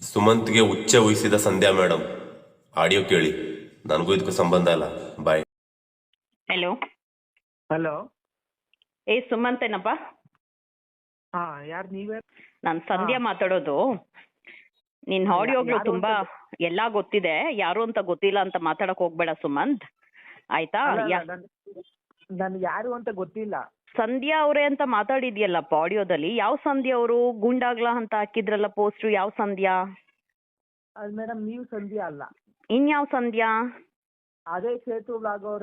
ಸುಮಂತ್ಗೆ ಉಚ್ಚ ವಹಿಸಿದ ಸಂಧ್ಯಾ madam audio ಕೇಳಿ. ನನಗೂ ಇದಕ್ಕೂ ಸಂಬಂಧ ಅಲ್ಲ ಬಾಯ್. ಹಲೋ ಹಲೋ ಏ ಸುಮಂತ್ ಏನಪ್ಪ? ಹಾ ಯಾರು ನೀವೇ? ನಾನು ಸಂಧ್ಯಾ ಮಾತಾಡೋದು. ನಿನ್ ಆಡಿಯೋ ಆಡಿಯೋಗಳು ತುಂಬಾ ಎಲ್ಲಾ ಗೊತ್ತಿದೆ. ಯಾರು ಅಂತ ಗೊತ್ತಿಲ್ಲ ಅಂತ ಮಾತಾಡಕ್ ಹೋಗ್ಬೇಡ ಸುಮಂತ್. ಆಯ್ತಾ? ನನ್ ಯಾರು ಅಂತ ಗೊತ್ತಿಲ್ಲ. ಸಂಧ್ಯಾ ಅವರೇ ಅಂತ ಮಾತಾಡಿದ್ಯಲ್ಲಪ್ಪ ಆಡಿಯೋದಲ್ಲಿ? ಯಾವ ಸಂಧ್ಯಾ ಅವರು? ಗುಂಡಾಗ್ಲಾ ಅಂತ ಹಾಕಿದ್ರಲ್ಲ ಪೋಸ್ಟ್ ಯಾವ ಸಂಧ್ಯಾ? ಅದು ಮೇಡಮ್ ನೀವು ಸಂಧ್ಯಾ ಅಲ್ಲ. ಇನ್ಯಾವ ಸಂಧ್ಯಾ? ಅದೇ ಸೇತು ಬ್ಲಾಗ್ ಅವರ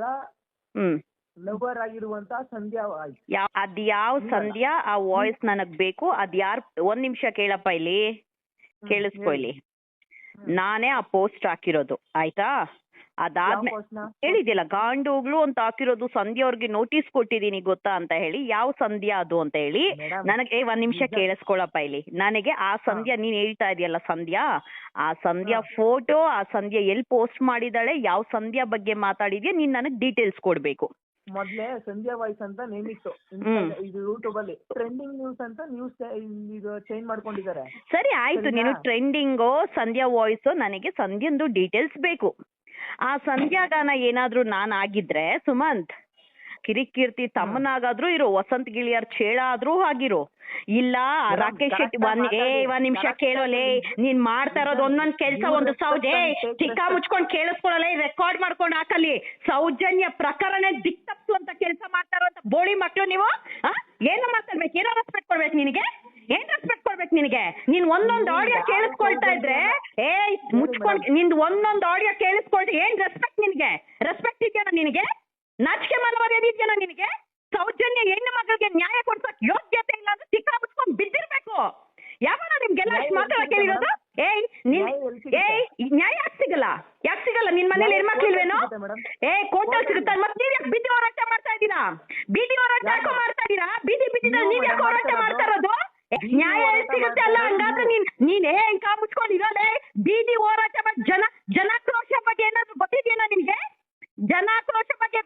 ಹ್ಮ್. ಲವರ್ ಆಗಿರುವಂತ ಸಂಧ್ಯಾ ಯಾವ ಅದ್ ಯಾವ ಸಂಧ್ಯಾ? ಆ ವಾಯ್ಸ್ ನನಗ್ ಬೇಕು. ಅದ್ ಯಾರ್ ಒಂದ್ ನಿಮಿಷ ಕೇಳಪ್ಪ ಇಲ್ಲಿ. ಕೇಳಿಸ್ಕೊ ಇಲ್ಲಿ. ನಾನೇ ಆ ಪೋಸ್ಟ್ ಹಾಕಿರೋದು. ಆಯ್ತಾ? ಅದಾದ್ಮೇಲೆ ಹೇಳಿದ್ಯಲ್ಲ ಗಾಂಡೋಗ್ಲು ಅಂತ ಹಾಕಿರೋದು ಸಂಧ್ಯಾ ಅವ್ರಿಗೆ ನೋಟಿಸ್ ಕೊಟ್ಟಿದೀನಿ ಗೊತ್ತಾ ಅಂತ ಹೇಳಿ ಯಾವ ಸಂಧ್ಯಾ ಅದು ಅಂತ ಹೇಳಿ ನನಗೆ ಒಂದ್ ನಿಮಿಷ ಕೇಳಿಸ್ಕೊಳಪ್ಪ ಇಲ್ಲಿ. ನನಗೆ ಆ ಸಂಧ್ಯಾ ನೀನ್ ಹೇಳ್ತಾ ಇದೆಯಲ್ಲ ಸಂಧ್ಯಾ ಆ ಸಂಧ್ಯಾ ಫೋಟೋ ಆ ಸಂಧ್ಯಾ ಎಲ್ಲಿ ಪೋಸ್ಟ್ ಮಾಡಿದಾಳೆ ಯಾವ ಸಂಧ್ಯಾ ಬಗ್ಗೆ ಮಾತಾಡಿದ್ಯಾ ನೀನ್ ನನಗ್ ಡೀಟೇಲ್ಸ್ ಕೊಡ್ಬೇಕು. ಮೊದ್ಲೇ ಸಂಧ್ಯಾ ವಾಯ್ಸ್ ಅಂತ ನೇಮ್ ಇತ್ತು ಇದು ಯೂಟ್ಯೂಬ್ ಅಲ್ಲಿ. ಟ್ರೆಂಡಿಂಗ್ ನ್ಯೂಸ್ ಅಂತ ನ್ಯೂಸ್ ಇದು ಚೇಂಜ್ ಮಾಡ್ಕೊಂಡಿದ್ದಾರೆ. ಸರಿ ಆಯ್ತು? ನೀನು ಟ್ರೆಂಡಿಂಗ್ ಸಂಧ್ಯಾ ವಾಯ್ಸ್ ನನಗೆ ಸಂಧ್ಯಾಂದು ಡೀಟೇಲ್ಸ್ ಬೇಕು. ಆ ಸಂಧ್ಯಾಗಾನ ಏನಾದ್ರೂ ನಾನ್ ಆಗಿದ್ರೆ ಸುಮಂತ್, ಕಿರಿಕೀರ್ತಿ ತಮ್ಮನಾಗಾದ್ರೂ ಇರು, ವಸಂತ್ ಗಿಳಿಯರ್ ಚೇಳ ಆದ್ರೂ ಆಗಿರೋ ಇಲ್ಲ, ರಾಕೇಶ್ ಶೆಟ್ಟಿ ಒಂದ್, ಏ. ಒಂದ್ ನಿಮಿಷ ಕೇಳೋಲೇ, ನೀನ್ ಮಾಡ್ತಾ ಇರೋದು ಒಂದೊಂದ್ ಕೆಲ್ಸ, ಒಂದು ಸೌಜೆ, ಚಿಕ್ಕ. ಮುಚ್ಕೊಂಡ್ ಕೇಳಿಸ್ಕೊಳಲ್ಲ ರೆಕಾರ್ಡ್ ಮಾಡ್ಕೊಂಡ್ ಹಾಕಲಿ ಸೌಜನ್ಯ ಪ್ರಕರಣ ಅಂತ ಕೆಲಸ ಮಾಡ್ತಾ ಅಂತ ಬೋಳಿ ಮಕ್ಳು ನೀವು ಏನ್ ಮಾತಾಡ್ಬೇಕು ಏನೋ ರೆಸ್ಪೆಕ್ಟ್ ಕೊಡ್ಬೇಕು ನಿನಗೆ ಏನ್ ರೆಸ್ಪೆಕ್ಟ್ ನಿನಗೆ. ನೀನ್ ಒಂದೊಂದ್ ಆಡಿಯೋ ಕೇಳಿಸ್ಕೊಳ್ತಾ ಇದ್ರೆ ಏ ಮುಚ್ಕೊಂಡ್ ನಿಂದ್ ಒಂದೊಂದ್ ಆಡಿಯೋ ಕೇಳಿಸ್ಕೊಳ್ತಾ ಏನ್ ರೆಸ್ಪೆಕ್ಟ್ ನಿನಗೆ? ರೆಸ್ಪೆಕ್ಟ್ ಇದೆಯಾ ನಿನಗೆ? ನಾಚಿಕೆ ಮನವರ್ಯಾದ ಇದೆಯಾ ನಿನಗೆ? ಸೌಜನ್ಯ ಹೆಣ್ಣು ಮಗಳಿಗೆ ನ್ಯಾಯ ಕೊಡ್ಸಕ್ ಯೋಗ್ಯತೆ ಇಲ್ಲ ಅಂದ್ರೆ ಚಿಕ್ಕ ಮುಚ್ಕೊಂಡ್ ಬಿದ್ದಿರ್ಬೇಕು ಯಾವಾಗ ನಿಮ್ಗೆಲ್ಲ ನ್ಯಾಯ ಅಷ್ಟು ಮಾತಾಡಕ್ ಎಲ್ಲಿ ಹೇಳಿರೋದು ಏಯ್ ನಿನ್ ನ್ಯಾಯ ಎಲ್ಲಿ ಸಿಗುತ್ತೆ? ಏಯ್ ಈ ನ್ಯಾಯ ಯಾಕೆ ಸಿಗಲ್ಲ ಯಾಕೆ ಸಿಗಲ್ಲ ನಿನ್ ಮನೇಲಿ ನ್ಯಾಯ ಹೆಣ್ಮಕ್ಳಿಲ್ವೇನೋ ಕೋರ್ಟಲ್ಲಿ ಸಿಗುತ್ತೆ ಮೇಡಮ್. ಏ ಕೋರ್ಟಲ್ಲಿ ಸಿಗುತ್ತೆ ಮತ್ತೆ ನೀವ್ ಯಾಕೆ ಬೀದಿ ಹೋರಾಟ ಮಾಡ್ತಾ ಇದ್ದೀರಾ ಬೀದಿ ಹೋರಾಟ ಯಾರು? ಯಾಕೋ ಮಾಡ್ತಾ ಇದ್ದೀರಾ ಬೀದಿ ಬೀದಿನಲ್ಲಿ ನೀವು ನೀವ್ ಯಾಕೆ ಮೇಡಮ್ ಹೋರಾಟ ಮಾಡ್ತಾ ಮಾಡ್ತಾ ಇರೋದು ಏ, ಬೀದಿ ನ್ಯಾಯ ಎಲ್ಲಿ ಹೋರಾಟ ಸಿಗುತ್ತೆ ಮಾಡ್ತಾ ಅಲ್ಲ ಇರೋದು ಹಂಗಾದ್ರೆ ನೀವು. ನೀನ್ ನೀನ್ ಏ ಕಾ ಮುಚ್ಕೊಂಡಿರೋದೆ ಬೀದಿ ಹೋರಾಟ ಬಗ್ಗೆ ಜನ ಜನಾಕ್ರೋಶ ಬಗ್ಗೆ ಏನಾದ್ರು ಗೊತ್ತಿದೆಯೇನೋ ನಿನ್ಗೆ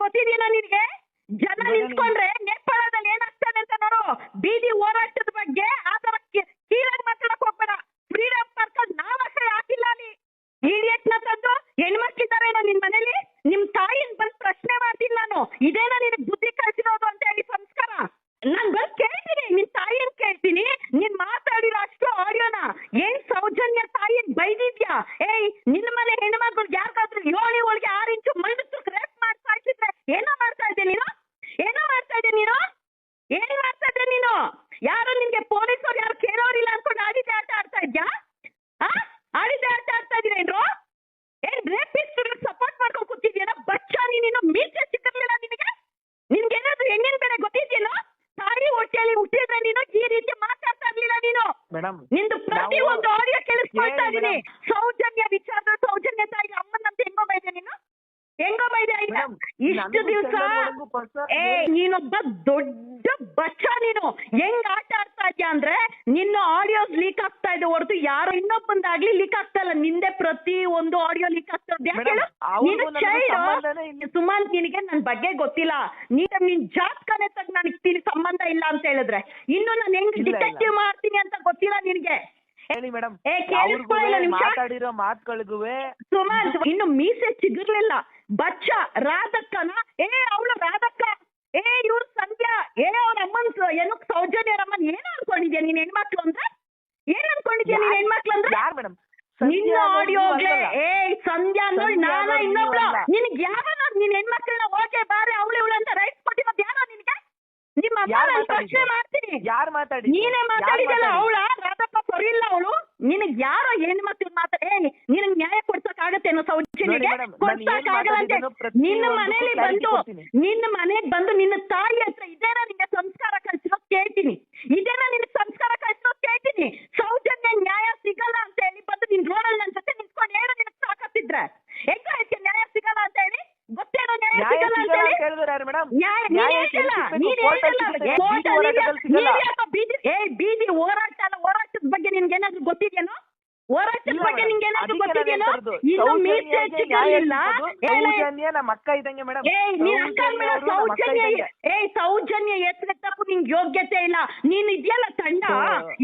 ಬಗ್ಗೆ ನಿನ್ಗೆ? ಜನ ನಿಂತ್ಕೊಂಡ್ರೆ ನೇಪಾಳದಲ್ಲಿ ಏನಾಗ್ತದೆ ಅಂತ ನೋಡು ಬೀದಿ ಹೋರಾಟದ ಬಗ್ಗೆ ಆ ತರ ಕೀಳಾಗಿ ಮಾತಾಡಕ್ ಹೋಗ್ಬೇಡ ಫ್ರೀಡಮ್ ಪಾರ್ಕ್ ಅಲ್ಲಿ ನಾವ್ ಅಷ್ಟೇ ಹಾಕಿಲ್ಲ ಅಲ್ಲಿ ಇಡಿಯಟ್ನ ತಂದು ಹೆಣ್ಮಕ್ಳಿದ್ದಾರೇನೋ ನಿನ್ ಮನೇಲಿ ನಿಮ್ ತಾಯಿನ್ ಬಂದ್ ಪ್ರಶ್ನೆ ಮಾಡ್ತೀನಿ ನಾನು ಇದೇನೋ ನಿನಗ್ ಬುದ್ಧಿ ಕಳ್ಸಿರೋದು ಅಂತ ಹೇಳಿ ಸಂಸ್ಕಾರ ನಾನ್ ಬಂದ್ ಕೇಳ್ತೀನಿ ನಿನ್ ತಾಯಿನ್ ಕೇಳ್ತೀನಿ ನೀನ್ ಮಾತಾಡಿರೋ ಅಷ್ಟು ಆಡಿಯೋನ ಏನ್ ಸೌಜನ್ಯ ತಾಯಿನ್ ಬೈದಿದ್ಯಾ ಏಯ್ ನಿನ್ ಮನೆ ಹೆಣ್ಮಕ್ಳು ಯಾರಿಗಾದ್ರೂ ಏಳು ಒಳಗೆ ಆರು ಇಂಚು ಮಣ್ಣು ರೇಪ್ ಮಾಡ್ತಾ ಇದ್ರೆ ಏನೋ ಮಾಡ್ತಾ ಇದ್ದೆ ನೀನು ಏನೋ ಮಾಡ್ತಾ ಇದ್ದೆ ನೀನು ಏನ್ ಮಾಡ್ತಾ ಇದ್ದೆ ನೀನು ಯಾರು ನಿನ್ಗೆ ಪೊಲೀಸರು ಯಾರು ಕೇಳೋರಿಲ್ಲ ಅನ್ಕೊಂಡು ಆಡಿದ್ದೆ ಆಟ ಆಡ್ತಾ ಇದ್ಯಾ ಆ ಆಡಿದ್ದೆ ಆಟ ಆಡ್ತಾ ಇದೀರೇನ್ರು ಏನ್ ರೇಪಿಸ್ಟ್ ಸಪೋರ್ಟ್ ಮಾಡ್ಕೊಂಡು ಕೂತಿದ್ಯೇನೋ ಬಚ್ಚ ನೀನು ಮೀಸೆ ಸಿಕ್ಕಿರ್ಲಿಲ್ಲ ನಿನಗೆ ನಿನ್ಗೆ ಏನಾದ್ರು ಹೆಣ್ಣಿನ ಬೆಲೆ ಗೊತ್ತಿದ್ಯೇನೋ ತಾಯಿ ಹೊಟ್ಟೆಯಲ್ಲಿ ಹುಟ್ಟಿದ್ರೆ ನೀನು ಈ ರೀತಿ ಮಾತಾಡ್ತಾ ಇರ್ಲಿಲ್ಲ ನೀನು ಮೇಡಮ್ ನಿಂದು ಪ್ರತಿ ಒಂದು ಆಡಿಯೋ ಕೇಳಿಸ್ಕೊಳ್ತಾ ಇದೀನಿ ಸೌಜನ್ಯ ವಿಚಾರ ಸೌಜನ್ಯ ತಾಯಿ ಅಮ್ಮನಂತ ಹೆಂಗೋ ಬೈದೆ ನೀನು? ಹೆಂಗೋ ಬೈದೆ ಆಯ್ತಾ? ಇಷ್ಟು ದಿವಸ ಏ ನೀನೊಬ್ಬ ದೊಡ್ಡ ಬಚ್ಚ ನೀನು. ಹೆಂಗ್ ಆಟ ಆಡ್ತಾ ಇದ್ಯಾ ಅಂದ್ರೆ ನಿನ್ನ ಆಡಿಯೋಸ್ ಲೀಕ್ ಆಗ್ತಾ ಇದೆ ಹೊರತು ಯಾರೋ ಇನ್ನೊಬ್ಬಂದಾಗ್ಲಿ ಲೀಕ್ ಆಗ್ತಲ್ಲ ಇಲ್ಲ. ನಿಂದೆ ಪ್ರತಿ ಒಂದು ಆಡಿಯೋ ಲೀಕ್ ಆಗ್ತದೆ. ಸುಮಂತ್ ನಿನಗೆ ನನ್ ಬಗ್ಗೆ ಗೊತ್ತಿಲ್ಲ. ನೀನ್ ನಿನ್ ಜಾತಕನೇ ತಗ್ ನನಗ್ ಸಂಬಂಧ ಇಲ್ಲ ಅಂತ ಹೇಳಿದ್ರೆ. ಇನ್ನು ನಾನು ಹೆಂಗ್. ಡಿಟೆಕ್ಟಿವ್ ಮಾಡ್ತೀನಿ ಅಂತ ಗೊತ್ತಿಲ್ಲ ನಿನ್ಗೆ. ಹೇಳಿ ಮೇಡಮ್? ಮಾತಾಡಿರೋ ಮಾತುಗಳಿಗೂ ಸುಮಂತ್ ಇನ್ನು ಮೀಸೆ ಚಿಗುರ್ಲಿಲ್ಲ. ಬಚ್ಚ ರಾಧಕ್ಕನ ಏ ಅವಳು ರಾಧಕ್ಕ. ಏ ಇವ್ರು ಸಂಧ್ಯಾ. ಏ ಅವ್ರ ಅಮ್ಮನ್ ಏನಕ್ ಏನು ಸೌಜನ್ಯ ಅಮ್ಮನ್ ಏನ್ ಅನ್ಕೊಂಡಿದ್ಯಾ ನೀನ್ ಹೆಣ್ಮಕ್ಳು ಅಂದ್ರೆ? ಏನ್ ಅನ್ಕೊಂಡಿದ್ಯಾ ನೀನ್ ಹೆಣ್ಮಕ್ಳು ಅಂದ್ರೆ? ಯಾರು ಮೇಡಮ್? ನಿನ್ನ ಆಡಿಯೋ ಏ ಸಂಧ್ಯಾ ಅಂದ್ರೆ ನಾನ ಇನ್ನೊಬ್ಳು. ನಿನಗ್ ಯಾವನ ನಿನ್ ಹೆಣ್ಮಕ್ಳನ್ನ ಓಕೆ ಬಾರೆ ಅವಳು ಇವಳು ಅಂತ ರೈಟ್ಸ್ ಕೊಟ್ಟಿರೋದು ಯಾರೋ ನಿನ್ಗೆ? ನಿಮ್ಮ ಅಮ್ಮ ಪ್ರಶ್ನೆ ಮಾಡ್ತೀನಿ. ಯಾರು ಮಾತಾಡಿ ನೀನೇ ಮಾತಾಡಿದಲ್ಲ ಅವಳ? ರಾಧಪ್ಪ ಕೊರಿಲ್ಲ ಅವಳು? ನಿನಗ್ ಯಾರೋ ಹೆಣ್ಮಕ್ಳು ಮಾತಾಡ ನಿನಗ್ ನ್ಯಾಯ ಕೊಡ್ಸಕ್ ಅನ್ನೋ ಸೌಜನ್ಯಗೆ ಕೊಡ್ಸಕ್ ಆಗಲ್ಲಂತೆ ನಿನ್ನ ಮನೇಲಿ ಬಂದು ನಿನ್ನ ಮನೆಗ್ ಬಂದು ನಿನ್ನ ತಾಯಿ ಹತ್ರ ಇದೇನಾ ನಿನ್ಗೆ ಸಂಸ್ಕಾರ ಕಳ್ಸಿರೋದ್ ಕೇಳ್ತೀನಿ. ಇದೇನಾ ನಿನ್ ಸಂಸ್ಕಾರ ಕಳ್ಸಿರೋದ್ ಕೇಳ್ತೀನಿ ಸೌಜನ್ಯ ನ್ಯಾಯ ಸಿಗಲ್ಲ ಅಂತ ಹೇಳಿ ಬಂದು ನಿನ್ ರೋಡಲ್ಲಿ ನನ್ ಜೊತೆ ನಿಂತ್ಕೊಂಡು ಹೇಳು ನಿನಗ್ ಸಾಕತ್ತಿದ್ರೆ ಹೆಂಗ ಐತೆ ನ್ಯಾಯ ಸಿಗಲ್ಲ ಅಂತ ಹೇಳಿ ಗೊತ್ತೇನೋ ನ್ಯಾಯ ನ್ಯಾಯ ಸಿಗಲ್ಲ ಅಂತ ಸಿಗಲ್ಲ ಹೇಳಿ ಅಂತ ಹೇಳಿದ್ರೆ ಯಾರು ಮೇಡಮ್ ನ್ಯಾಯ ನೀನ್ ನ್ಯಾಯ ಹೇಳ್ತಿಲ್ಲ ಸಿಗ್ಬೇಕು, ನೀನ್ ಕೋರ್ಟಲ್ಲಿ ಹೇಳ್ತಿಲ್ಲ ಸಿಗುತ್ತೆ, ಏ, ಬೀದಿ ಕೋರ್ಟಲ್ಲಿ ಹೋರಾಟದಲ್ಲಿ ನೀನ್ ಸಿಗಲ್ಲ. ಬೀದಿ ಹೋರಾಟ ಅಲ್ಲ ಹೋರಾಟದ ಬಗ್ಗೆ ನಿನ್ಗೆ ಏನಾದ್ರು ಗೊತ್ತಿದ್ಯೇನೋ? ಹೋರಾಟದ ಬಗ್ಗೆ ನಿಂಗೆ ಏನಾದ್ರು ಗೊತ್ತಿದೆಯೋ ನಾನು ಗೊತ್ತಿದ್ಯೇನೋ. ಇನ್ನು ಮೀಸೆ ಸೌಜನ್ಯ ನಮ್ಮ ಅಕ್ಕ ಇದ್ದಂಗೆ ಮೇಡಮ್ ನೀನ್ ಅಕ್ಕ ಸೌಜನ್ಯ ಅವ್ರು ಸೌಜನ್ಯ ನಿಂಗ್ ಯೋಗ್ಯತೆ ಇಲ್ಲ. ನೀನ್ ಇದೆಯಲ್ಲ ತಂಡ?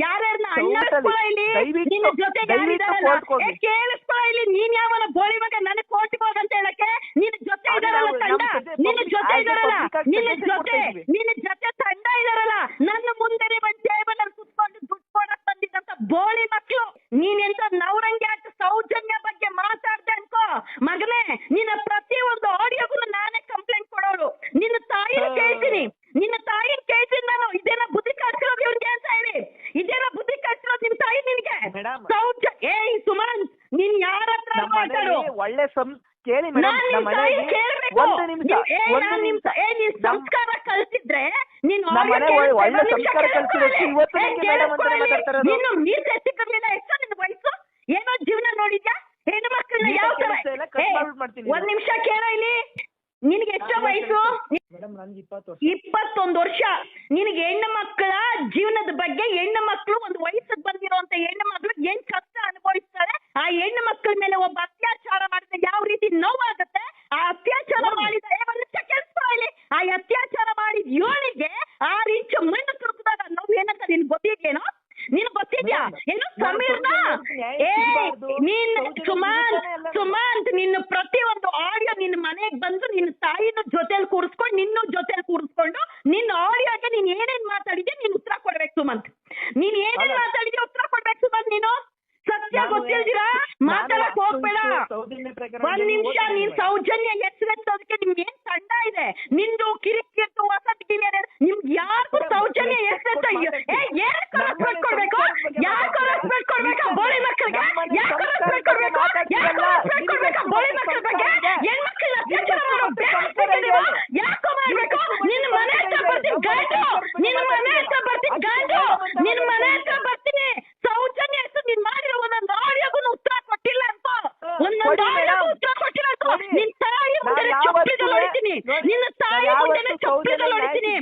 ಯಾರ್ಯಾರನ್ನ ಅಣ್ಣ. ಇಲ್ಲಿ? ನಿನ್ನ ಜೊತೆಗೆ ಯಾರಿದಾರಲ್ಲ? ಕೇಳಿಸ್ಕೊ ಇಲ್ಲಿ. ನೀನ್ ಯಾವನ ಬೋಳಿ ಮಗ? ನನಗ್ ಕೋರ್ಟ್ಗೆ ಹೋಗ ಅಂತ ಹೇಳಕ್ಕೆ? ಅದು ಇದಾರಲ್ಲ ತಂಡ? ನಿನ್ನ ಜೊತೆ ಇದಾರಲ್ಲ ನಿನ್ನ ಜೊತೆ ನಿನ್ನ ಜೊತೆ ತಂಡ ಇದಾರಲ್ಲ ನನ್ನ ಮುಂದೆ ಬಂದು ಟೇಬಲ್ ಅಲ್ಲಿ ಕುತ್ಕೊಂಡು ದುಡ್ಡು ಕೊಡಕ್ ಬಂದಿದ್ದಂತ ಬೋಳಿ ಮಕ್ಳು. ನೀನೆಂತ ನವರಂಗಿ ಆಟ ಸೌಜನ್ಯ ಬಗ್ಗೆ ಮಾತಾಡ್ದೆ ಅನ್ಕೋ. ಮಗನೇ ನಿನ್ನ ಪ್ರತಿ ಒಂದು ಆಡಿಯೋಗೂ ನಾನೇ ಕಂಪ್ಲೇಂಟ್ ಕೊಡೋರು. ನಿನ್ನ ತಾಯಿನ ಕೇಳ್ತೀನಿ. ನಿನ್ನ ತಾಯಿನ ಕೇಳ್ತೀನಿ ನಾನು. ಇದೇನ ಬುದ್ಧಿ ಕಳ್ಸಿರೋದು ಇವ್ರಿಗೆ ಅಂತ ಹೇಳಿ. ಇದೇನ ಬುದ್ಧಿ ಕಳ್ಸಿರೋದು ನಿನ್ ತಾಯಿ ನಿನ್ಗೆ. ಸೌಜ ಏಯ್ ಸುಮಂತ್ ನೀನ್ ಯಾರ ಹತ್ರ ಒಳ್ಳೆ ಸಂ ಕೇಳಿ ಮೇಡಮ್ ಒಂದು ನಿಮಿಷ ಒಂದು ಸಂಸ್ಕಾರ ಕಲ್ತಿದ್ರೆ ನೀನ್ ಒಳ್ಳೆ ನಿಮಿಷ ಸಂಸ್ಕಾರ ಇವತ್ತು ನಿಮ್ಗೆ ಮೇಡಮ್. ನೀನು ಎಷ್ಟು ವಯಸ್ಸು. ಏನೋ ಜೀವನ ನೋಡಿದ್ಯಾ? ಹೆಣ್ಣು ಮಕ್ಕಳನ್ನ ಯಾವ ತರ ಒಂದ್ ನಿಮಿಷ ಕೇಳೋ ಇಲ್ಲಿ. ನಿನ್ಗೆ ಎಷ್ಟೋ ವಯಸ್ಸು? ಇಪ್ಪತ್ತೊಂದು ವರ್ಷ. ನಿನಗೆ ಹೆಣ್ಣು ಮಕ್ಕಳ ಜೀವನದ ಬಗ್ಗೆ ಹೆಣ್ಣು ಮಕ್ಕಳು ಒಂದು ವಯಸ್ಸಿಗೆ ಬಂದಿರುವಂತ ಹೆಣ್ಣು ಮಕ್ಕಳು ಏನ್ ಕಷ್ಟ ಅನುಭವಿಸ್ತಾರೆ? ಆ ಹೆಣ್ಣು ಮಕ್ಕಳ ಮೇಲೆ ಒಬ್ಬ ಯಾವ ರೀತಿ ನೋವಾಗುತ್ತೆ ಆ ಅತ್ಯಾಚಾರ ಮಾಡಿದ ಏ, ಕೆಲಸ ಹೇಳಿ ಆ ಅತ್ಯಾಚಾರ ಮಾಡಿದ ಯೋಳಿಗೆ ಆರು ಇಂಚು ಮಣ್ಣು ತುರುಕಿದಾಗ ನೋವು ಏನಂತ ನಿನ್ ಗೊತ್ತಿದ್ಯೇನೋ? ನೀನ್ ಗೊತ್ತಿದ್ಯಾ? ಏನು ಸಮೀರ್ನ? ಏ. ನೀನ್ ಸೌಜನ್ಯ ಸುಮಾಂತ್ ಸಿಗ್ತಾನೆ ಅಲ್ಲ. ಸುಮಾಂತ್ ನಿನ್ನ ಪ್ರತಿ ಒಂದು ಆಡಿಯೋ ನಿನ್ನ ಮನೆಗೆ ಬಂದು ನಿನ್ನ ತಾಯಿನ ಜೊತೆಲಿ ಕೂರಿಸ್ಕೊಂಡು ನಿನ್ನೂ ಜೊತೆಲಿ ಕೂರಿಸ್ಕೊಂಡು ನಿನ್ನ ಆಡಿಯೋಗೆ ನೀನ್ ಏನೇನ್ ಮಾತಾಡಿದ್ಯಾ ನೀನ್ ಉತ್ತರ ಕೊಡ್ಬೇಕು ಸುಮಂತ್ ನೀನ್ ಏನೇನ್ ಅಲ್ಲ. ಮಾತಾಡಿದ್ಯಾ ಉತ್ತರ ಕೊಡ್ಬೇಕು ಸುಮಂತ್ ನೀನು ಸತ್ಯ ನಾನು ಗೊತ್ತಿಲ್ದಿರಾ ನಾನು ಮಾತಾಡಕ್ ಅಷ್ಟು ಹೋಗ್ಬೇಡ ಇಷ್ಟು ಸೌಜನ್ಯ ಪ್ರಕರಣ ಒಂದ್ ನಿಮಿಷ ಓದ್ತೀನಿ ನೀನ್ ಮೇಡಮ್. ಸೌಜನ್ಯ ಹೆಸರೆತ್ತೋದಕ್ಕೆ ನಿಮ್ಗೆ ಏನ್ ತಂಡ ಇದೆ ನಿಂದು ಕಿರಿಕಿರಿತು ವಸತಿಗಿರಿ ನಿಮ್ಗೆ ಯಾರಿಗೂ ಮೇಡಮ್, ಸೌಜನ್ಯ respect ಹೆಸರೆತ್ತ ಕೊಟ್ಟು ಏ ಯಾರಕ್ಕೂ ನಮ್ಮನೆ ರೆಸ್ಪೆಕ್ಟ್ ಕೊಡ್ಬೇಕು ಸಂಸ್ಕಾರದ ಬಗ್ಗೆ ಯಾರಕ್ಕೂ ಮಾತಾಡ್ತೀರಾ? ರೆಸ್ಪೆಕ್ಟ್ ಕೊಡ್ಬೇಕು ಬೋಳಿ ಮಕ್ಕಳಿಗೆ ನಮ್ಮನೆ ಯಾಕೋ ಸಂಸ್ಕಾರದ ರೆಸ್ಪೆಕ್ಟ್ ಕೊಡ್ಬೇಕು ಬಗ್ಗೆ ಯಾಕೋ ಮಾತಾಡ್ತೀರಲ್ಲ? ರೆಸ್ಪೆಕ್ಟ್ ಕೊಡ್ಬೇಕು ನಿಮ್ಗೆ ಬೋಳಿ ಎಷ್ಟು ಮಕ್ಕಳ ಬಗ್ಗೆ ಸಂಸ್ಕಾರ ಇದೆ? ಹೆಣ್ಮಕ್ಳನ್ನ ನಿಮ್ಗೆ ಅತ್ಯಾಚಾರ ಎಷ್ಟು ಮಾಡೋ ಸಂಸ್ಕಾರ ಬೇಡ ಇದೆ? ನೀವು ಯಾಕೋ ಮಾಡ್ಬೇಕು ನಿನ್ನ ಮನೆ ಹತ್ರ ಬರ್ತೀನಿ ಗಂಟು ನಿನ್ನ ಮನೆ ಹತ್ರ ಬರ್ತೀನಿ ಗಂಟು ನಿನ್ನ ಮನೆ ಹತ್ರ ಬರ್ತೀನಿ ಸೌಜನ್ಯ ಹೆಸರು ನೀನ್ ಮಾಡಿರೋ ಒಂದೊಂದು ಆಡಿಯೋಗೂ ಉತ್ತರ ಕೊಟ್ಟಿಲ್ಲ ಅಂತ ಒಂದೊಂದು ಕೊಡಿ ಆಡಿಯೋಗೂ ಮೇಡಮ್. ಉತ್ತರ ಕೊಟ್ಟಿಲ್ಲ ಅಂತ ಕೊಡಿ. ನಿನ್ ತಾಯಿ ಮುಂದೆ ನಾನು ಚಪ್ಪಿದಲ್ಲಿ ಯಾವತ್ತೂ ಹೊಡಿತೀನಿ ನಿನ್ನ ತಾಯಿ ಮುಂದೆ ಸೌಜನ್ಯ ಹೊಡಿತೀನಿ.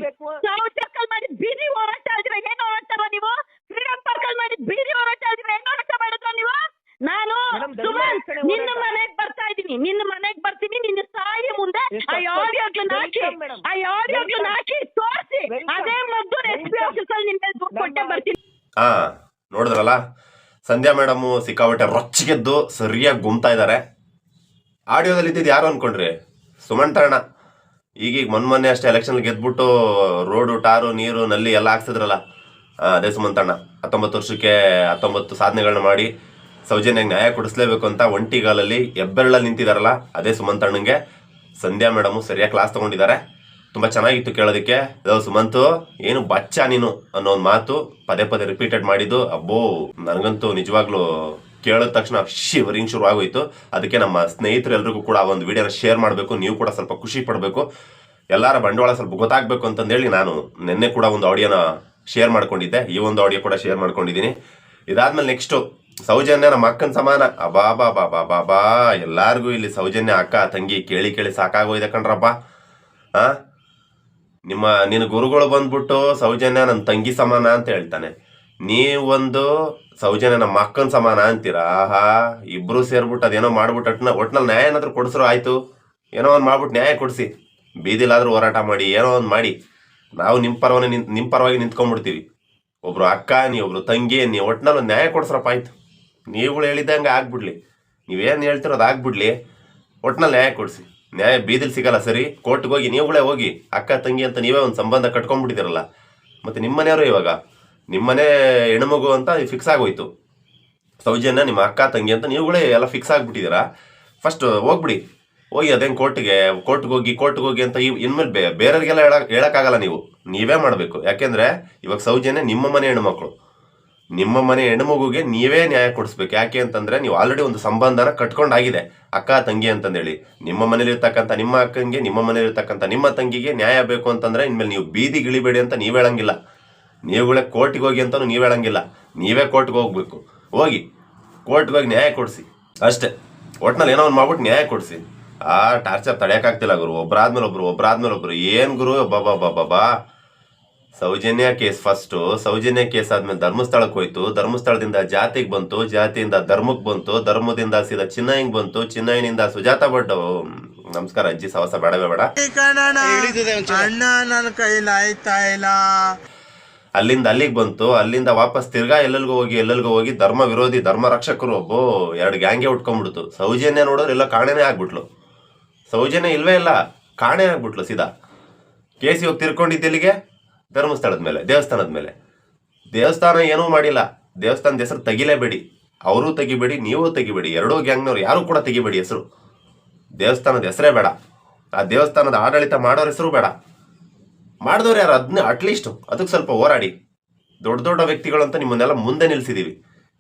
ನ್ಯಾಯಿಸ್ಬೇಕು. ಮಾಡಿ ಬೀದಿ ಹೋರಾಟ ಆದ್ರೆ ಏನ್ ಹೋರಾಟ ನೀವು? ಫ್ರೀಡಂ ಪಾರ್ಕ್ ಅಲ್ಲಿ ಮಾಡಿ ಬೀದಿ ಹೋರಾಟ ಆದ್ರೆ ಏನ್ ಹೋರಾಟ ಮಾಡಿದ್ರ ನೀವು? ನಾನು ಸುಮನ್ ನಿನ್ನ. ಮನೆಗ್ ಬರ್ತಾ ಇದೀನಿ ನಿನ್ನ ಮನೆಗ್ ಬರ್ತೀನಿ. ನಿನ್ನ ತಾಯಿ ಮುಂದೆ ಆ ಆಡಿಯೋಗ್ಲನ್ನ ಹಾಕಿ ಆ ಆಡಿಯೋಗ್ಲನ್ನ ಹಾಕಿ ತೋರಿಸಿ. ಅದೇ ಮದ್ದು ಎಸ್ ಪಿ. ಆಫೀಸ್ ಅಲ್ಲಿ ನಿಮ್ಗೆ ದುಡ್ಡು ಕೊಟ್ಟೆ ಬರ್ತೀನಿ. ಹಾ ನೋಡಿದ್ರಲ್ಲ? ಸಂಧ್ಯಾ ಮೇಡಮ್ ಸಿಕ್ಕಾಬಟ್ಟೆ ರೊಚ್ಚಿಗೆದ್ದು ಸರಿಯಾಗಿ ಗುಮ್ತಾ ಇದ್ದಾರೆ. ಆಡಿಯೋದಲ್ಲಿ ಇದ್ದಿದ್ದು ಯಾರು ಅನ್ಕೊಂಡ್ರಿ? ಸುಮನ್ ತರಣ ಈಗೀಗ ಮೊನ್ನೆ ಮೊನ್ನೆ ಅಷ್ಟೇ ಎಲೆಕ್ಷನ್ ಗೆದ್ಬಿಟ್ಟು ರೋಡು, ಟಾರು, ನೀರು, ನಲ್ಲಿ ಎಲ್ಲ ಹಾಕ್ಸಿದ್ರಲ್ಲ ಸುಮಂತಣ್ಣ ಹತ್ತೊಂಬತ್ತು ವರ್ಷಕ್ಕೆ ಹತ್ತೊಂಬತ್ತು ಸಾಧನೆಗಳನ್ನ ಮಾಡಿ ಸೌಜನ್ಯಾಗ ನ್ಯಾಯ ಕೊಡಿಸ್ಲೇಬೇಕು ಅಂತ ಒಂಟಿಗಾಲಲ್ಲಿ ಹೆಬ್ಬೆರಳಲ್ಲಿ ನಿಂತಿದಾರಲ್ಲ ಅದೇ ಸುಮಂತಣ್ಣಂಗೆ ಸಂಧ್ಯಾ ಮೇಡಮು ಸರಿಯಾಗಿ ಕ್ಲಾಸ್ ತಗೊಂಡಿದ್ದಾರೆ. ತುಂಬ ಚೆನ್ನಾಗಿತ್ತು ಕೇಳೋದಕ್ಕೆ. ಅದೇ ಸುಮಂತು, ಏನು ಬಚ್ಚ ನೀನು ಅನ್ನೋ ಒಂದು ಮಾತು ಪದೇ ಪದೇ ರಿಪೀಟೆಡ್ ಮಾಡಿದ್ದು. ಅಬ್ಬೋ, ನನಗಂತೂ ನಿಜವಾಗ್ಲೂ ಕೇಳಿದ ತಕ್ಷಣ ಶಿವರಿಂಗ್ ಶುರು ಆಗೋಯ್ತು. ಅದಕ್ಕೆ ನಮ್ಮ ಸ್ನೇಹಿತರೆಲ್ಲರಿಗೂ ಕೂಡ ಒಂದು ವಿಡಿಯೋನ ಶೇರ್ ಮಾಡಬೇಕು. ನೀವು ಕೂಡ ಸ್ವಲ್ಪ ಖುಷಿ ಪಡಬೇಕು. ಎಲ್ಲರ ಬಂಡವಾಳ ಸ್ವಲ್ಪ ಗೊತ್ತಾಗಬೇಕು ಅಂತಂದೇಳಿ ನಾನು ನಿನ್ನೆ ಕೂಡ ಒಂದು ಆಡಿಯೋನ ಶೇರ್ ಮಾಡ್ಕೊಂಡಿದ್ದೆ. ಈ ಒಂದು ಆಡಿಯೋ ಕೂಡ ಶೇರ್ ಮಾಡ್ಕೊಂಡಿದ್ದೀನಿ. ಇದಾದ್ಮೇಲೆ ನೆಕ್ಸ್ಟು ಸೌಜನ್ಯ ನಮ್ಮ ಅಕ್ಕನ ಸಮಾನ. ಅಬಾ ಬಾ ಬಾ ಬಾ ಬಾ ಬಾ ಎಲ್ಲಾರ್ಗೂ ಇಲ್ಲಿ ಸೌಜನ್ಯ ಅಕ್ಕ, ತಂಗಿ ಕೇಳಿ ಕೇಳಿ ಸಾಕಾಗೋಯ್ದೆ ಕಣ್ರಪ್ಪ ಆ? ನಿಮ್ಮ, ನಿನ್ನ ಗುರುಗಳು ಬಂದ್ಬಿಟ್ಟು ಸೌಜನ್ಯ ನನ್ನ ತಂಗಿ ಸಮಾನ ಅಂತ ಹೇಳ್ತಾನೆ. ನೀವೊಂದು ಸೌಜನ್ಯ ನಮ್ಮ ಅಕ್ಕನ ಸಮಾನ ಅಂತೀರಾ? ಆಹಾ, ಇಬ್ರು ಸೇರ್ಬಿಟ್ಟು ಅದೇನೋ ಮಾಡ್ಬಿಟ್ಟು ಒಟ್ನ ಒಟ್ನಲ್ಲಿ ನ್ಯಾಯ ಏನಾದ್ರು ಕೊಡಿಸ್ರು ಆಯ್ತು. ಏನೋ ಒಂದು ಮಾಡ್ಬಿಟ್ಟು ನ್ಯಾಯ ಕೊಡಿಸಿ. ಬೀದಿಲಾದ್ರೂ ಹೋರಾಟ ಮಾಡಿ, ಏನೋ ಒಂದು ಮಾಡಿ. ನಾವು ನಿಮ್ಮ ಪರವಾಗಿ ನಿಮ್ಮ ಪರವಾಗಿ ನಿಂತ್ಕೊಂಡ್ಬಿಡ್ತೀವಿ. ಒಬ್ರು ಅಕ್ಕ, ನೀ ಒಬ್ರು ತಂಗಿ, ನೀ ಒಟ್ನಲ್ಲಿ ನ್ಯಾಯ ಕೊಡಿಸ್ರಪ್ಪ ಆಯ್ತು. ನೀವುಗಳು ಹೇಳಿದಂಗೆ ಆಗ್ಬಿಡ್ಲಿ. ನೀವೇನು ಹೇಳ್ತಿರೋ ಅದು ಆಗ್ಬಿಡ್ಲಿ. ಒಟ್ನಲ್ಲಿ ನ್ಯಾಯ ಕೊಡಿಸಿ. ನ್ಯಾಯ ಬೀದಿಲ್ ಸಿಗಲ್ಲ ಸರಿ. ಕೋರ್ಟ್ಗೆ ಹೋಗಿ ನೀವುಗಳೇ ಹೋಗಿ, ಅಕ್ಕ, ತಂಗಿ ಅಂತ ನೀವೇ ಒಂದು ಸಂಬಂಧ ಕಟ್ಕೊಂಡ್ಬಿಟ್ಟಿದ್ದೀರಲ್ಲ. ಮತ್ತು ನಿಮ್ಮನೆಯವರು ಇವಾಗ? ನಿಮ್ಮನೆ ಹೆಣ್ಮಗು ಅಂತ ಫಿಕ್ಸ್ ಆಗೋಯ್ತು. ಸೌಜನ್ಯ, ನಿಮ್ಮ ಅಕ್ಕ, ತಂಗಿ ಅಂತ ನೀವುಗಳೇ ಎಲ್ಲ ಫಿಕ್ಸ್ ಆಗಿಬಿಟ್ಟಿದ್ದೀರಾ? ಫಸ್ಟ್ ಹೋಗ್ಬಿಡಿ. ಹೋಗಿ ಅದೇನು ಕೋರ್ಟ್ಗೆ ಕೋರ್ಟ್ಗೆ ಹೋಗಿ ಕೋರ್ಟ್ಗೆ ಹೋಗಿ ಅಂತ ಇನ್ಮೇಲೆ ಬೇ, ಬೇರೆಯವ್ರಿಗೆಲ್ಲ ಹೇಳಕ್ ಹೇಳೋಕ್ಕಾಗಲ್ಲ ನೀವು. ನೀವೇ ಮಾಡಬೇಕು. ಯಾಕೆಂದರೆ ಇವಾಗ ಸೌಜನ್ಯ ನಿಮ್ಮ ಮನೆ ಹೆಣ್ಮಕ್ಳು. ನಿಮ್ಮ ಮನೆ ಹೆಣ್ಮಗುಗೆ ನೀವೇ ನ್ಯಾಯ ಕೊಡಿಸ್ಬೇಕು. ಯಾಕೆ ಅಂತಂದರೆ ನೀವು ಆಲ್ರೆಡಿ ಒಂದು ಸಂಬಂಧನ ಕಟ್ಕೊಂಡಾಗಿದೆ. ಅಕ್ಕ, ತಂಗಿ ಅಂತಂದೇಳಿ. ನಿಮ್ಮ ಮನೇಲಿರ್ತಕ್ಕಂಥ ನಿಮ್ಮ ಅಕ್ಕಂಗೆ, ನಿಮ್ಮ ಮನೇಲಿರ್ತಕ್ಕಂಥ ನಿಮ್ಮ ತಂಗಿಗೆ ನ್ಯಾಯ ಬೇಕು ಅಂತಂದರೆ ಇನ್ಮೇಲೆ ನೀವು ಬೀದಿಗಿಳಿಬೇಡಿ ಅಂತ ನೀವು ಹೇಳಂಗಿಲ್ಲ. ನೀವುಗಳೇ ಕೋರ್ಟಿಗೆ ಹೋಗಿ ಅಂತಲೂ ನೀವು ಹೇಳಂಗಿಲ್ಲ. ನೀವೇ ಕೋರ್ಟ್ಗೆ ಹೋಗ್ಬೇಕು. ಹೋಗಿ ಕೋರ್ಟ್ಗೆ ಹೋಗಿ ನ್ಯಾಯ ಕೊಡಿಸಿ. ಅಷ್ಟೇ. ಒಟ್ನಲ್ಲಿ ಏನೋ ಒಂದು ಮಾಡ್ಬಿಟ್ಟು ನ್ಯಾಯ ಕೊಡಿಸಿ. ಆ ಟಾರ್ಚರ್ ತಡೆಯೋಕ್ಕಾಗ್ತಿಲ್ಲ ಗುರು. ಒಬ್ಬರಾದ್ಮೇಲೆ ಒಬ್ರು ಒಬ್ಬರಾದ್ಮೇಲೆ ಒಬ್ರು. ಏನು ಗುರು? ಬಾಬಾ ಬಾಬಾ ಬಾ Soujanya case first. Soujanya case ಆದಮೇಲೆ ಧರ್ಮಸ್ಥಳಕ್ಕೆ ಹೋಯ್ತು. ಧರ್ಮಸ್ಥಳದಿಂದ ಜಾತಿಗೆ ಬಂತು. ಜಾತಿಯಿಂದ ಧರ್ಮಕ್ಕೆ ಬಂತು. ಧರ್ಮದಿಂದ ಸೀದಾ ಚಿನ್ನಯ್ಯಂಗೆ ಬಂತು. ಚಿನ್ನಯ್ಯನಿಂದ ಸುಜಾತ ಭಟ್. ನಮಸ್ಕಾರ ಅಜ್ಜಿ ಸವಸ ಬೇಡವೇ ಬೇಡ. ಅಣ್ಣ ನನ್ನ ಕೈಲಾಯ್ತಾ ಇಲ್ಲ. ಅಲ್ಲಿಂದ ಅಲ್ಲಿಗೆ ಬಂತು. ಅಲ್ಲಿಂದ ವಾಪಸ್ ತಿರ್ಗಾ ಎಲ್ಲೆಲ್ಗೋ ಹೋಗಿ ಎಲ್ಲೆಲ್ಗೋ ಹೋಗಿ ಧರ್ಮ ವಿರೋಧಿ, ಧರ್ಮ ರಕ್ಷಕರು ಒಬ್ಬ ಎರಡು ಗ್ಯಾಂಗೆ ಉಟ್ಕೊಂಡ್ಬಿಡ್ತು. ಸೌಜನ್ಯ ನೋಡೋರು ಎಲ್ಲ ಕಾಣೆನೇ ಆಗ್ಬಿಟ್ಲು. ಸೌಜನ್ಯ ಇಲ್ವೇ ಇಲ್ಲ, ಕಾಣೆ ಆಗ್ಬಿಟ್ಲು ಸೀದಾ. ಕೆ ಸಿ ಹೋಗಿ ತಿರ್ಕೊಂಡಿದ್ದೆಲ್ಲಿಗೆ ಧರ್ಮಸ್ಥಳದ ಮೇಲೆ, ದೇವಸ್ಥಾನದ ಮೇಲೆ. ದೇವಸ್ಥಾನ ಏನೂ ಮಾಡಿಲ್ಲ. ದೇವಸ್ಥಾನದ ಹೆಸರು ತೆಗಿಲೇಬೇಡಿ. ಅವರು ತೆಗಿಬೇಡಿ, ನೀವು ತೆಗಿಬೇಡಿ. ಎರಡೂ ಗ್ಯಾಂಗ್ನವ್ರು ಯಾರು ಕೂಡ ತೆಗಿಬೇಡಿ ಹೆಸರು. ದೇವಸ್ಥಾನದ ಹೆಸರೇ ಬೇಡ. ಆ ದೇವಸ್ಥಾನದ ಆಡಳಿತ ಮಾಡೋರ ಹೆಸರು ಬೇಡ. ಮಾಡಿದವ್ರು ಯಾರು? ಅದನ್ನ ಅಟ್ಲೀಸ್ಟ್ ಅದಕ್ಕೆ ಸ್ವಲ್ಪ ಹೋರಾಡಿ. ದೊಡ್ಡ ದೊಡ್ಡ ವ್ಯಕ್ತಿಗಳು ಅಂತ ನಿಮ್ಮನ್ನೆಲ್ಲ ಮುಂದೆ ನಿಲ್ಸಿದೀವಿ.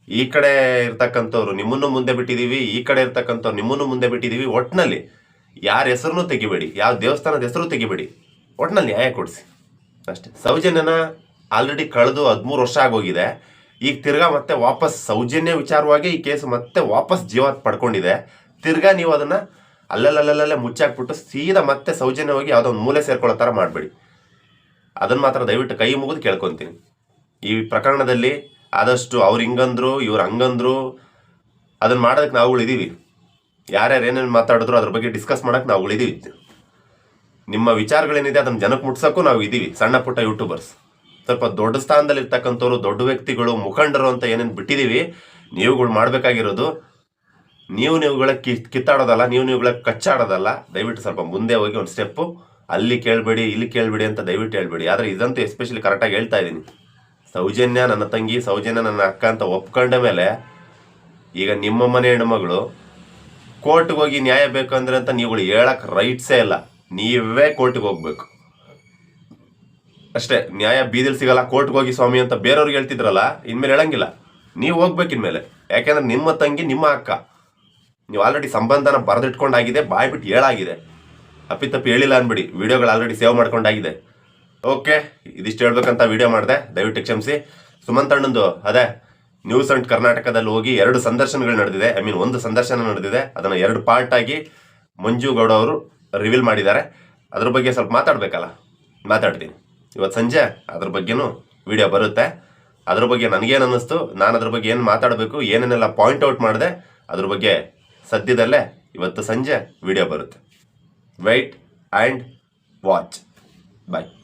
ಈ ಕಡೆ ಇರ್ತಕ್ಕಂಥವ್ರು ನಿಮ್ಮನ್ನು ಮುಂದೆ ಬಿಟ್ಟಿದೀವಿ, ಈ ಕಡೆ ಇರ್ತಕ್ಕಂಥವ್ರು ನಿಮ್ಮನ್ನು ಮುಂದೆ ಬಿಟ್ಟಿದೀವಿ. ಒಟ್ಟಿನಲ್ಲಿ ಯಾರ ಹೆಸರನ್ನು ತೆಗಿಬೇಡಿ ಯಾವ ದೇವಸ್ಥಾನದ ಹೆಸರು ತೆಗಿಬೇಡಿ. ಒಟ್ಟಿನಲ್ಲಿ ನ್ಯಾಯ ಕೊಡಿಸಿ. ಅಷ್ಟೇ. ಸೌಜನ್ಯನ ಆಲ್ರೆಡಿ ಕಳೆದು ಹದಿಮೂರು ವರ್ಷ ಆಗೋಗಿದೆ. ಈಗ ತಿರ್ಗಾ ಮತ್ತೆ ವಾಪಸ್ ಸೌಜನ್ಯ ವಿಚಾರವಾಗಿ ಈ ಕೇಸ್ ಮತ್ತೆ ವಾಪಸ್ ಜೀವ ಪಡ್ಕೊಂಡಿದೆ. ತಿರ್ಗಾ ನೀವು ಅದನ್ನ ಅಲ್ಲಲ್ಲಲ್ಲಲ್ಲೇ ಮುಚ್ಚಾಕ್ಬಿಟ್ಟು ಸೀದಾ ಮತ್ತೆ ಸೌಜನ್ಯವಾಗಿ ಯಾವುದೋ ಒಂದು ಮೂಲೆ ಸೇರ್ಕೊಳ್ಳೋ ಥರ ಮಾಡಬೇಡಿ. ಅದನ್ನ ಮಾತ್ರ ದಯವಿಟ್ಟು ಕೈ ಮುಗಿದು ಕೇಳ್ಕೊತೀನಿ. ಈ ಪ್ರಕರಣದಲ್ಲಿ ಆದಷ್ಟು ಅವ್ರು ಹಿಂಗಂದ್ರು, ಇವ್ರು ಹಂಗಂದ್ರು ಅದನ್ನು ಮಾಡೋದಕ್ಕೆ ನಾವುಗಳಿದ್ದೀವಿ ಯಾರ್ಯಾರು ಏನೇನು ಮಾತಾಡಿದ್ರು ಅದ್ರ ಬಗ್ಗೆ ಡಿಸ್ಕಸ್ ಮಾಡಕ್ಕೆ ನಾವುಗಳಿದ್ದೀವಿ ನಿಮ್ಮ ವಿಚಾರಗಳೇನಿದೆ ಅದನ್ನು ಜನಕ್ಕೆ ಮುಟ್ಸೋಕ್ಕೂ ನಾವು ಇದ್ದೀವಿ ಸಣ್ಣ ಪುಟ್ಟ ಯೂಟ್ಯೂಬರ್ಸ್. ಸ್ವಲ್ಪ ದೊಡ್ಡ ಸ್ಥಾನದಲ್ಲಿ ಇರ್ತಕ್ಕಂಥವ್ರು ದೊಡ್ಡ ವ್ಯಕ್ತಿಗಳು, ಮುಖಂಡರು ಅಂತ ಏನೇನು ಬಿಟ್ಟಿದ್ದೀವಿ ನೀವುಗಳು ಮಾಡಬೇಕಾಗಿರೋದು, ನೀವು ನೀವುಗಳ ಕಿತ್ತಾಡೋದಲ್ಲ, ನೀವು ನೀವುಗಳ ಕಚ್ಚಾಡೋದಲ್ಲ, ದಯವಿಟ್ಟು ಸ್ವಲ್ಪ ಮುಂದೆ ಹೋಗಿ ಒಂದು ಸ್ಟೆಪ್ಪು. ಅಲ್ಲಿ ಕೇಳಬೇಡಿ, ಇಲ್ಲಿ ಕೇಳಬೇಡಿ ಅಂತ ದಯವಿಟ್ಟು ಹೇಳ್ಬೇಡಿ. ಆದರೆ ಇದಂತೂ ಎಸ್ಪೆಷಲಿ ಕರೆಕ್ಟಾಗಿ ಹೇಳ್ತಾ ಇದ್ದೀನಿ. ಸೌಜನ್ಯ ನನ್ನ ತಂಗಿ, ಸೌಜನ್ಯ ನನ್ನ ಅಕ್ಕ ಅಂತ ಒಪ್ಕೊಂಡ ಮೇಲೆ ಈಗ ನಿಮ್ಮ ಮನೆ ಹೆಣ್ಮಗಳು ಕೋರ್ಟ್ಗೆ ಹೋಗಿ ನ್ಯಾಯ ಬೇಕಂದ್ರೆ ಅಂತ ನೀವುಗಳು ಹೇಳಕ್ಕೆ ರೈಟ್ಸೇ ಇಲ್ಲ. ನೀವೇ ಕೋರ್ಟ್ಗೆ ಹೋಗ್ಬೇಕು. ಅಷ್ಟೇ, ನ್ಯಾಯ ಬೀದಿಲ್ ಸಿಗಲ್ಲ, ಕೋರ್ಟ್ಗೆ ಹೋಗಿ ಸ್ವಾಮಿ ಅಂತ ಬೇರೆಯವ್ರಿಗೆ ಹೇಳ್ತಿದ್ರಲ್ಲ, ಇನ್ಮೇಲೆ ಹೇಳಂಗಿಲ್ಲ. ನೀವು ಹೋಗ್ಬೇಕು ಇನ್ಮೇಲೆ ಯಾಕೆಂದ್ರೆ ನಿಮ್ಮ ತಂಗಿ, ನಿಮ್ಮ ಅಕ್ಕ. ನೀವು ಆಲ್ರೆಡಿ ಸಂಬಂಧನ ಬರೆದಿಟ್ಕೊಂಡಾಗಿದೆ, ಬಾಯ್ಬಿಟ್ಟು ಹೇಳಾಗಿದೆ. ಅಪ್ಪಿತಪ್ಪಿ ಹೇಳಿಲ್ಲ ಅನ್ಬಿಡಿ. ವಿಡಿಯೋಗಳು ಆಲ್ರೆಡಿ ಸೇವ್ ಮಾಡ್ಕೊಂಡಾಗಿದೆ. ಓಕೆ ಇದಿಷ್ಟು ಹೇಳ್ಬೇಕಂತ ವಿಡಿಯೋ ಮಾಡಿದೆ. ದಯವಿಟ್ಟು ಕ್ಷಮಿಸಿ. ಸುಮಂತ್ ಅಣ್ಣಂದು, ಅದೇ, ನ್ಯೂಸ್ ಅಂಡ್ ಕರ್ನಾಟಕದಲ್ಲಿ ಹೋಗಿ ಎರಡು ಸಂದರ್ಶನಗಳು ನಡೆದಿದೆ. ಐ ಮೀನ್ ಒಂದು ಸಂದರ್ಶನ ನಡೆದಿದೆ. ಅದನ್ನು ಎರಡು ಪಾರ್ಟ್ ಆಗಿ ಮಂಜು ಗೌಡ ಅವರು ರಿವೀಲ್ ಮಾಡಿದ್ದಾರೆ. ಅದ್ರ ಬಗ್ಗೆ ಸ್ವಲ್ಪ ಮಾತಾಡ್ಬೇಕಲ್ಲ? ಮಾತಾಡ್ತೀನಿ. ಇವತ್ತು ಸಂಜೆ, ಅದ್ರ ಬಗ್ಗೆನೂ ವಿಡಿಯೋ ಬರುತ್ತೆ. ಅದ್ರ ಬಗ್ಗೆ ನನಗೇನು ಅನ್ನಿಸ್ತು? ನಾನು ಅದ್ರ ಬಗ್ಗೆ ಏನು ಮಾತಾಡಬೇಕು? ಏನೇನೆಲ್ಲ ಪಾಯಿಂಟ್ ಔಟ್ ಮಾಡಿದೆ? ಅದ್ರ ಬಗ್ಗೆ ಸದ್ಯದಲ್ಲೇ ಇವತ್ತು ಸಂಜೆ ವಿಡಿಯೋ ಬರುತ್ತೆ. wait and watch. Bye.